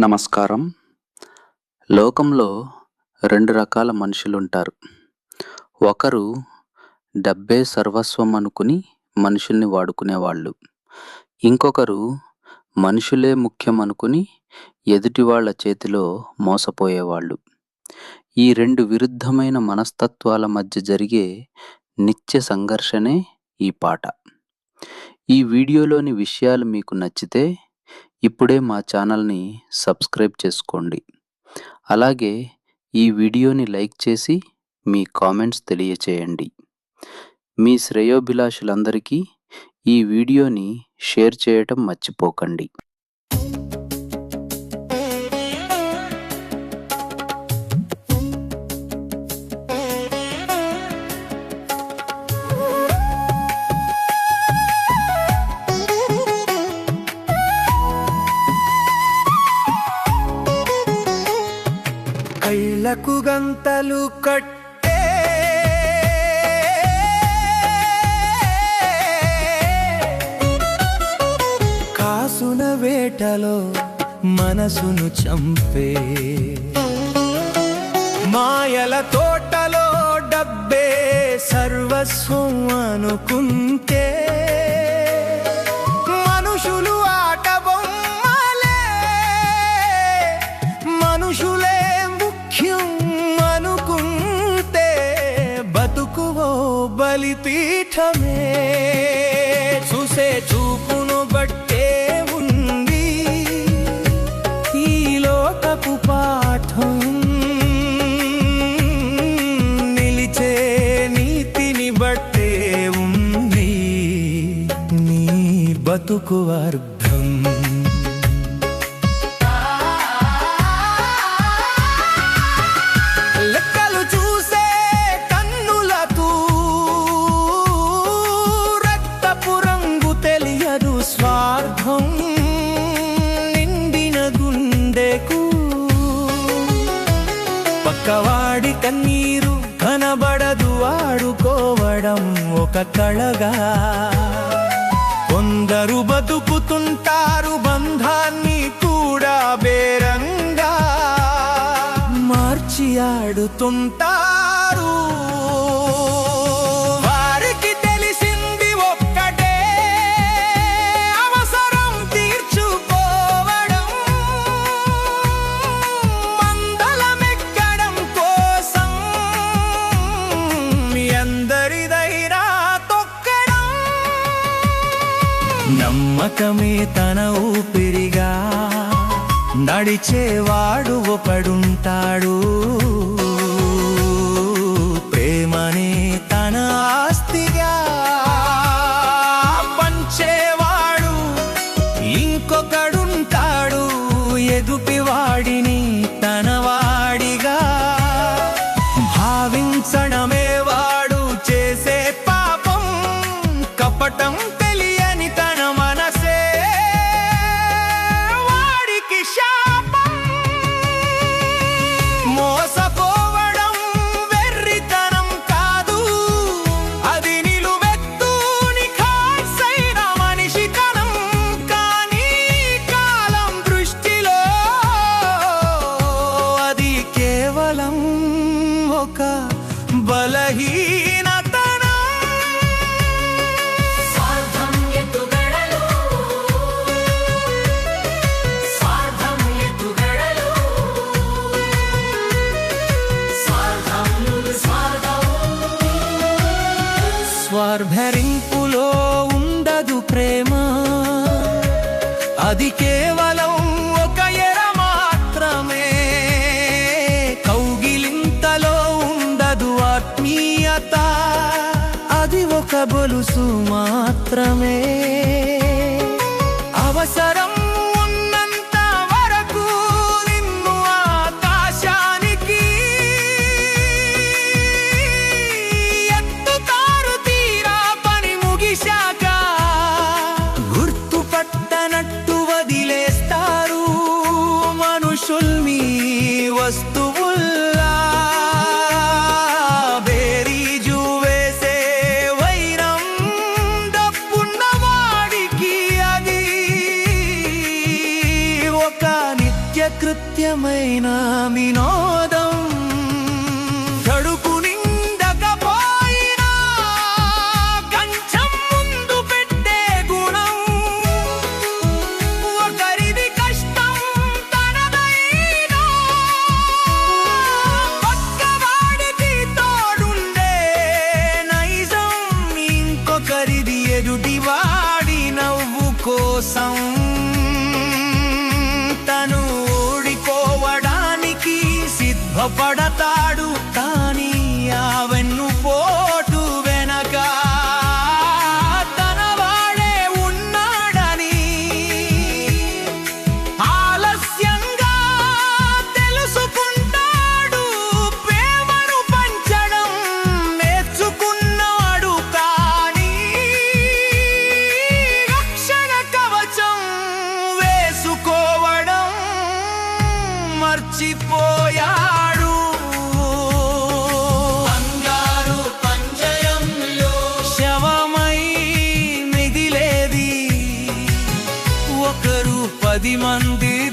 నమస్కారం. లోకంలో రెండు రకాల మనుషులుంటారు. ఒకరు డబ్బే సర్వస్వం అనుకుని మనుషుల్ని వాడుకునేవాళ్ళు. ఇంకొకరు మనుషులే ముఖ్యం అనుకుని ఎదుటి వాళ్ళ చేతిలో మోసపోయేవాళ్ళు. ఈ రెండు విరుద్ధమైన మనస్తత్వాల మధ్య జరిగే నిత్య సంఘర్షణే ఈ పాట. ఈ వీడియోలోని విషయాలు మీకు నచ్చితే ఇప్పుడే మా ఛానల్ని సబ్స్క్రైబ్ చేసుకోండి. అలాగే ఈ వీడియోని లైక్ చేసి మీ కామెంట్స్ తెలియచేయండి. మీ శ్రేయోభిలాషులందరికీ ఈ వీడియోని షేర్ చేయటం మర్చిపోకండి. కళ్ళకు గంతలు కట్టే. కాసున వేటలో మనసును చంపే. మాయల తోటలో డబ్బే సర్వస్వం అనుకుంటే. బలిపీఠమే చూసే చూపును బట్టే ఉంది. ఈ లోకపు పాఠం నిలిచే నీతిని బట్టే ఉంది. నీ బతుకు అర్థం జీవితం ఒక కళగా. కొందరు బతుకుతుంటారు బంధాన్ని కూడా బేరంగా. మార్చి ఆడుతుంటారు నమ్మకమే తన ఊపిరిగా. నడిచేవాడు ఒకడుంటాడు. ప్రేమనే తన ఆస్తిగా. పంచేవాడు ఇంకొకడుంటాడు. ఎదుటివాడిని తన వాడిగా భావించడమే కేవలం ఒక స్వార్థం స్వార్భరింపులో ఉండదు ప్రేమ. అది కేవలం గొలుసు మాత్రమే. అవసరం ఉన్నంత వరకు నిన్ను ఆకాశానికి ఎత్తుతారు తీరా పని ముగిశాక. గుర్తుపట్టనట్టు వదిలేస్తారు మనుషుల్ని వస్తు కృత్యమైన వినోదం. பட பதிமந்திர